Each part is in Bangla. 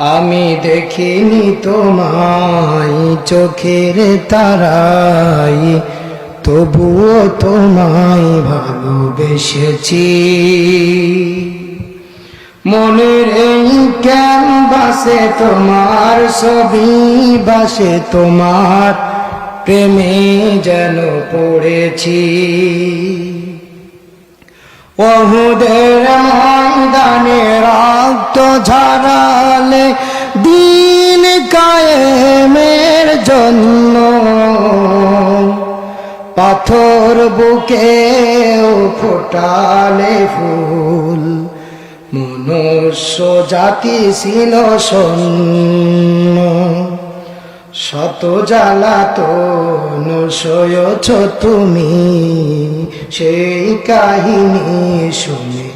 আমি দেখিনি তোমায় চোখের তারাই, তবুও তোমায় ভালোবেসেছি। মনের এই কেন বাসে তোমার ছবি বাসে তোমার প্রেমে যেন পড়েছি। রক্ত ঝরালে দিন কায়েমের জন্য। পাথর বুকে ফোটালে ফুল, মনুষ্য জাতি ছিল শূন্য শত জ্বালাতন সয়েছ তুমি, সেই কাহিনী শুনে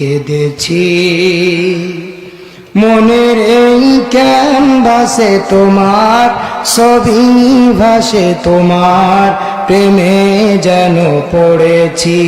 কেঁদেছি। মনের এই কেন ভাসে তোমার ছবি ভাসে তোমার প্রেমে যেন পড়েছি।